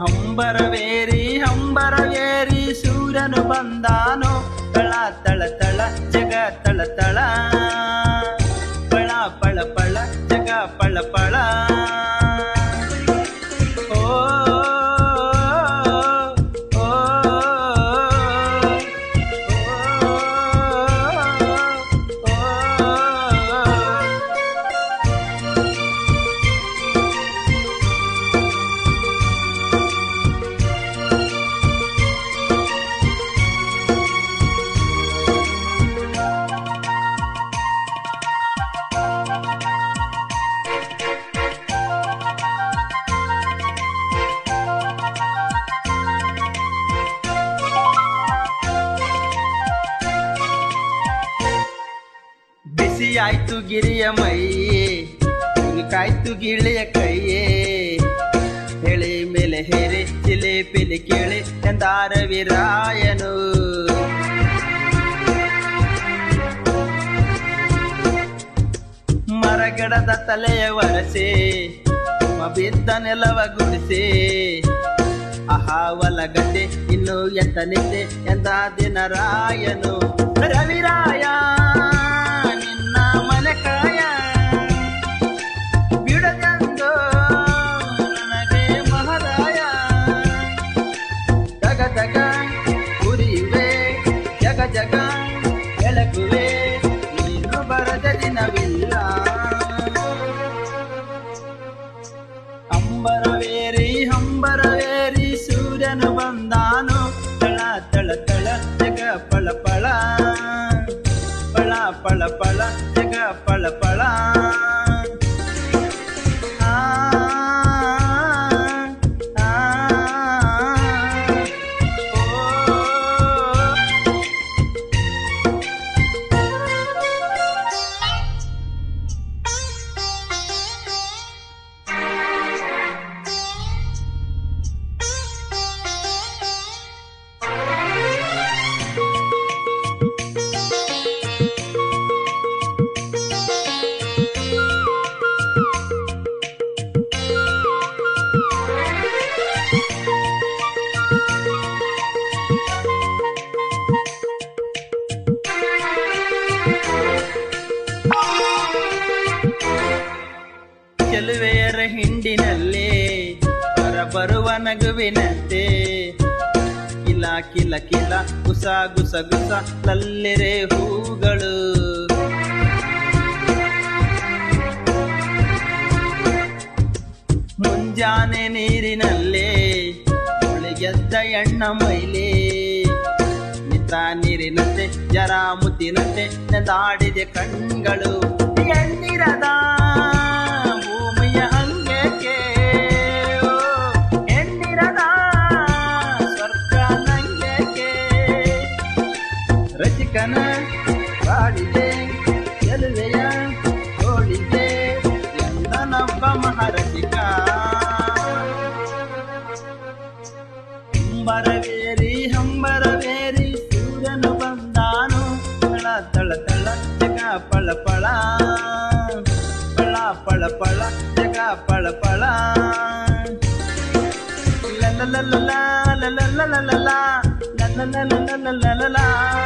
ಅಂಬರವೇರಿ ಅಂಬರವೇರಿ ಸೂರನು ಬಂದಾನು ತಳ ತಳ ಆಯ್ತು ಗಿರಿಯ ಮೈಯೇ ಕಾಯ್ತು ಗಿಳಿಯ ಕೈಯೇ. ಹೇಳಿ ಮೇಲೆ ಹೇರೆ ಚಿಲೆ ಪಿಲಿ ಕೇಳಿ ಎಂದಾರ ವಿರಾಯನು ಮರಗಡದ ತಲೆಯ ಒರೆಸಿ ಬಿದ್ದ ನೆಲವ ಗುಡಿಸಿ. ಅಹಾವಲಗತೆ ಇನ್ನು ಎತ್ತ ನಿದ್ದೆ ಎಂದ ದಿನ ರಾಯನು ರವಿರಾಯ ಜಗ ಜಗ ಬೆಳಗುವೆ ನೀನು ಬರದ ದಿನವಿಲ್ಲ ಅಂಬರವೇರಿ ಹಂಬರವೇರಿ ಸೂರ್ಯನು ಬಂದಾನು ತಳ ತಳ ತಳ ಜಗ ಪಳ ಪಳ ಪಳ ಪಳ ಪಳ ಜಗ ಪಳ ಪಳ ಚೆಲುವೆಯರ ಹಿಂಡಿನಲ್ಲಿ ಹೊರ ಬರುವ ನಗುವಿನಂತೆ. ಕಿಲ ಕಿಲ ಕಿಲ, ಗುಸ ಗುಸ ಗುಸ ಲಲ್ಲೆರೆ ಹೂಗಳು. ಮುಂಜಾನೆ ನೀರಿನಲ್ಲೇ ಗೆದ್ದ ಎಣ್ಣ ಮೈಲಿ. ಮಿತ ನೀರಿನಂತೆ ಜರ ಮುದ್ದಿನಂತೆ ನೆಂದಾಡಿದೆ ಕಣ್ಗಳು. ಎಣ್ಣಿರದ ರಸಿಕನ ಬಾಳಿಗೆ ಚೆಲುವೆಯ ತೋಳಿಗೆ ಎಂದನೊಬ್ಬ ಮಹಾರಸಿಕ ಹಂಬರವೇರಿ ಹಂಬರವೇರಿ ಸೂರ್ಯನು ಬಂದಾನು ತಳ ತಳ ತಳ ಜಗ ಪಳ ಪಳ ಪಳ ಪಳ ಪಳ ಜಗ ಪಳ ಪಳ ಲ ಲ ಲ ಲ ಲ ಲ ಲ ಲ ಲ ಲ ಲ ಲ ಲ ಲ ಲ ಲ ಲ ಲ ಲ